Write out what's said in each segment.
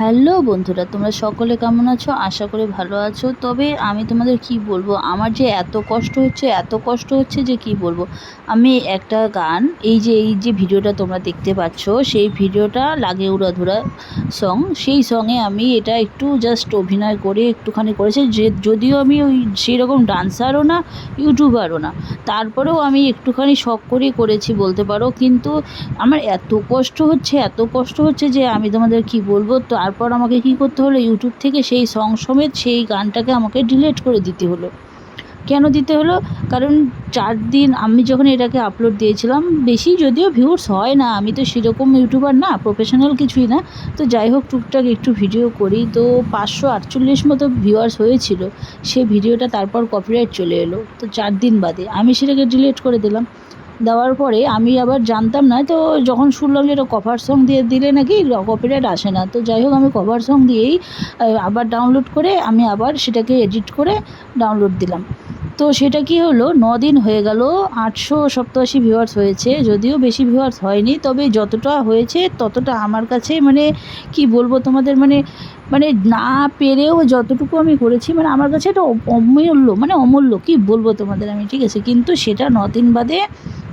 Hello বন্ধুরা, তোমরা সকলে কেমন আছো? আশা করি ভালো আছো। তবে আমি তোমাদের কি বলব? আমার যে এত কষ্ট হচ্ছে, এত কষ্ট হচ্ছে যে কি বলব? আমি একটা গান, এই যে এই যে ভিডিওটা তোমরা দেখতে পাচ্ছ, সেই ভিডিওটা লাগে উড়াধুরা সং সেই সঙ্গে আমি এটা একটু জাস্ট অভিনয় করে একটুখানি করেছি, যে, যদিও আমি ওই সেরকম ডান্সারও না ইউটিউবারও না। তারপরেও আমি একটুখানি শখ করেই করেছি বলতে পারো। কিন্তু আমার এত কষ্ট হচ্ছে, এত কষ্ট হচ্ছে যে আমি তোমাদের কি বলব? তারপর আমাকে কি করতে হলো? ইউটিউব থেকে সেই সং সমেত সেই গানটাকে আমাকে ডিলিট করে দিতে হলো। কেন দিতে হলো? কারণ চার দিন আমি যখন এটাকে আপলোড দিয়েছিলাম, বেশি যদিও ভিউর্স হয় না, আমি তো সেরকম ইউটিউবার না প্রফেশনাল কিছুই না। তো যাই হোক, টুকটাক একটু ভিডিও করি। তো পাঁচশো আটচল্লিশ মতো ভিউয়ার্স হয়েছিল। সেই ভিডিওটা তারপর কপিরাইট চলে এলো। তো চার দিন বাদে আমি সেটাকে ডিলিট করে দিলাম। দেওয়ার পরে আমি আবার জানতাম না, তো যখন শুনলাম যে এটা কভার সং দিয়ে দিলে নাকি কপিরাইট আসে না, তো যাই হোক আমি কভার সং দিয়েই আবার ডাউনলোড করে আমি আবার সেটাকে এডিট করে ডাউনলোড দিলাম। তো সেটা কি হলো দিন হয়ে গেল, আটশো সপ্তাশি ভিউয়ার্স হয়েছে, যদিও বেশি ভিউয়ার্স হয়নি, তবে যতটা হয়েছে ততটা আমার কাছে মানে কি বলব তোমাদের মানে মানে না পেরেও যতটুকু আমি করেছি মানে আমার কাছে এটা অমূল্য মানে অমূল্য, কি বলব তোমাদের আমি, ঠিক আছে? কিন্তু সেটা দিন বাদে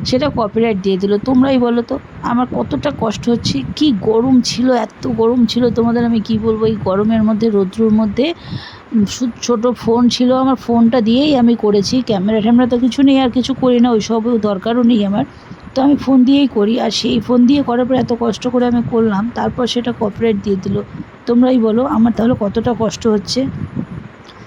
সেটা কপিরাইট দিয়ে দিল। তোমরাই বলো তো, আমার কতটা কষ্ট হচ্ছে, কি গরম ছিল, এত গরম ছিল, তোমাদের আমি কি বলব? এই গরমের মধ্যে, রৌদ্রুর মধ্যে ছোট ফোন ছিল আমার ফোনটা দিয়েই আমি করেছি। ক্যামেরা ট্যামেরা তো কিছু নেই, আর কিছু করি না, ওইসবও দরকারও নেই আমার। তো আমি ফোন দিয়েই করি, আর সেই ফোন দিয়ে করার পর এত কষ্ট করে আমি করলাম, তারপর সেটা কপিরাইট দিয়ে দিল। তোমরাই বলো, আমার তাহলে কতটা কষ্ট হচ্ছে?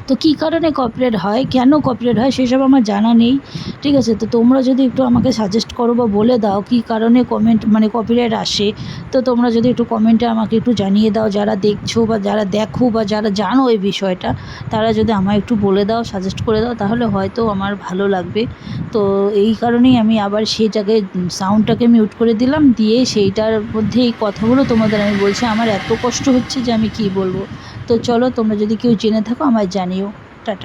তো কী কারণে কপিরাইট হয়? কেন কপিরাইট হয় সেসব আমার জানা নেই। ঠিক আছে, তো তোমরা যদি একটু আমাকে সাজেস্ট করো বা বলে দাও কী কারণে কমেন্ট মানে কপিরাইট আসে, তো তোমরা যদি একটু কমেন্টে আমাকে একটু জানিয়ে দাও, যারা দেখছ বা যারা দেখো বা যারা জানো এই বিষয়টা, তারা যদি আমায় একটু বলে দাও সাজেস্ট করে দাও, তাহলে হয়তো আমার ভালো লাগবে। তো এই কারণেই আমি আবার সেইটাকে সাউন্ডটাকে মিউট করে দিলাম, দিয়ে সেইটার মধ্যে এই কথাগুলো তোমাদের আমি বলছি। আমার এত কষ্ট হচ্ছে যে আমি কী বলব? তো চলো তোমরা যদি কেউ জেনে থাকো, আমায় Trên